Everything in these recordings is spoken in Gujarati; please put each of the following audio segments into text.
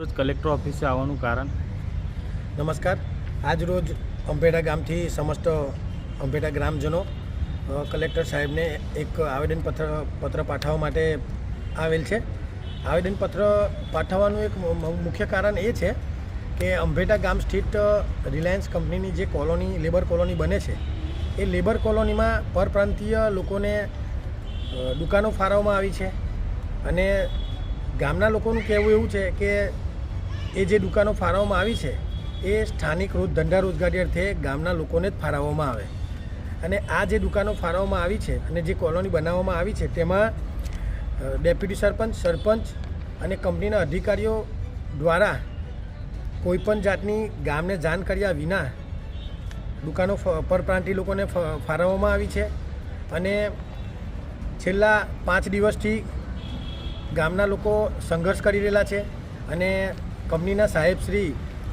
રોજ કલેક્ટર ઓફિસે આવવાનું કારણ? નમસ્કાર. આજ રોજ અંભેડા ગામથી સમસ્ત અંભેડા ગ્રામજનો કલેક્ટર સાહેબને એક આવેદનપત્ર પત્ર પાઠવવા માટે આવેલ છે. આવેદનપત્ર પાઠવવાનું એક મુખ્ય કારણ એ છે કે અંભેટા ગામ સ્થિત રિલાયન્સ કંપનીની જે કોલોની, લેબર કોલોની બને છે, એ લેબર કોલોનીમાં પરપ્રાંતીય લોકોને દુકાનો ફાળવવામાં આવી છે. અને ગામના લોકોનું કહેવું એવું છે કે એ જે દુકાનો ફાળવવામાં આવી છે, એ સ્થાનિક રોજ ધંધા રોજગારી અર્થે ગામના લોકોને જ ફાળવવામાં આવે. અને આ જે દુકાનો ફાળવવામાં આવી છે અને જે કોલોની બનાવવામાં આવી છે, તેમાં ડેપ્યુટી સરપંચ સરપંચ અને કંપનીના અધિકારીઓ દ્વારા કોઈપણ જાતની ગામને જાણ કર્યા વિના દુકાનો પરપ્રાંતિ લોકોને ફાળવવામાં આવી છે. અને છેલ્લા પાંચ દિવસથી ગામના લોકો સંઘર્ષ કરી રહેલા છે અને કંપનીના સાહેબ શ્રી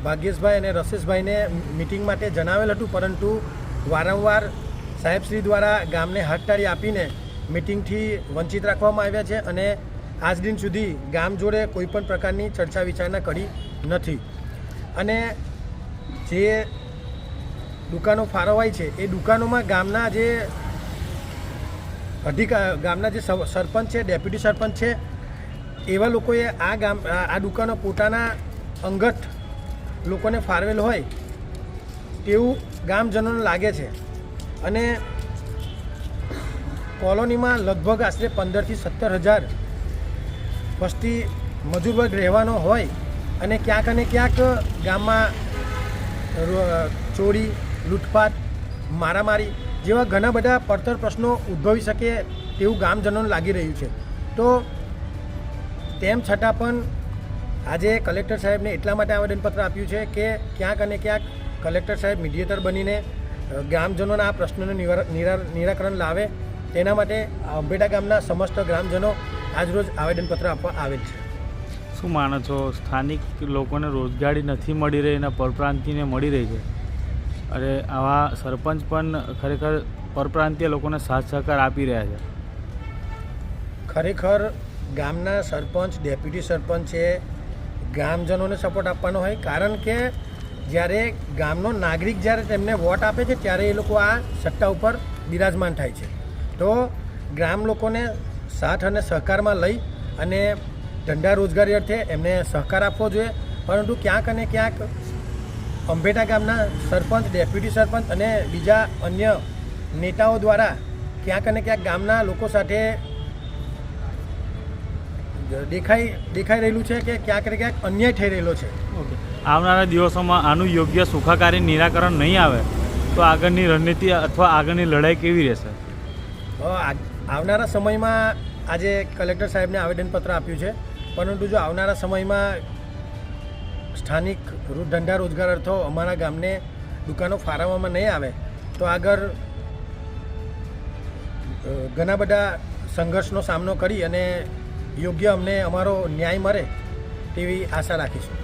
ભાગ્યેશભાઈ અને રસેશભાઈને મિટિંગ માટે જણાવેલ હતું, પરંતુ વારંવાર સાહેબશ્રી દ્વારા ગામને હાથતાળી આપીને મિટિંગથી વંચિત રાખવામાં આવ્યા છે અને આજ દિન સુધી ગામ જોડે કોઈપણ પ્રકારની ચર્ચા વિચારણા કરી નથી. અને જે દુકાનો ફાળવાય છે, એ દુકાનોમાં ગામના જે અધિકાર ગામના જે સરપંચ છે, ડેપ્યુટી સરપંચ છે, એવા લોકોએ આ ગામ, આ દુકાનો પોતાના અંગત લોકોને ફાળવેલ હોય તેવું ગામજનોને લાગે છે. અને કોલોનીમાં લગભગ આશરે પંદરથી સત્તર હજાર વસ્તી મજૂર વર્ગ રહેવાનો હોય અને ક્યાંક અને ક્યાંક ગામમાં ચોરી લૂંટફાટ મારામારી જેવા ઘણા બધા પડતર પ્રશ્નો ઉદ્ભવી શકે તેવું ગામજનોને લાગી રહ્યું છે. તો તેમ છતાં પણ આજે કલેક્ટર સાહેબને એટલા માટે આવેદનપત્ર આપ્યું છે કે ક્યાંક અને ક્યાંક કલેક્ટર સાહેબ મીડિયેટર બનીને ગ્રામજનોના આ પ્રશ્નોનું નિરાકરણ લાવે. તેના માટે અંબેડા ગામના સમસ્ત ગ્રામજનો આજરોજ આવેદનપત્ર આપવા આવેલ છે. શું માનો છો? સ્થાનિક લોકોને રોજગારી નથી મળી રહી અને પરપ્રાંતિને મળી રહી છે. અરે આવા સરપંચ પણ ખરેખર પરપ્રાંતીય લોકોને સાથ સહકાર આપી રહ્યા છે. ખરેખર ગામના સરપંચ ડેપ્યુટી સરપંચ છે ગ્રામજનોને સપોર્ટ આપવાનો હોય. કારણ કે જ્યારે ગામનો નાગરિક જ્યારે તેમને વોટ આપે છે, ત્યારે એ લોકો આ સત્તા ઉપર બિરાજમાન થાય છે. તો ગ્રામ લોકોને સાથ અને સહકારમાં લઈ અને ધંધા રોજગારી અર્થે એમને સહકાર આપવો જોઈએ. પરંતુ ક્યાંક અને ક્યાંક અંભેટા ગામના સરપંચ, ડેપ્યુટી સરપંચ અને બીજા અન્ય નેતાઓ દ્વારા ક્યાંક અને ક્યાંક ગામના લોકો સાથે દેખાઈ દેખાઈ રહેલું છે કે ક્યાંક ને ક્યાંક અન્યાય થઈ રહેલો છે. ઓકે આવનારા દિવસોમાં આનું યોગ્ય સુખાકારી નિરાકરણ નહીં આવે તો આગળની રણનીતિ અથવા આગળની લડાઈ કેવી રહેશે? આવનારા સમયમાં આજે કલેક્ટર સાહેબને આવેદનપત્ર આપ્યું છે. પરંતુ જો આવનારા સમયમાં સ્થાનિક ધંધા રોજગાર અર્થો અમારા ગામને દુકાનો ફાળવવામાં નહીં આવે તો આગળ ઘણા બધા સંઘર્ષનો સામનો કરી અને યોગ્ય અમને અમારો ન્યાય મળે તેવી આશા રાખીશું.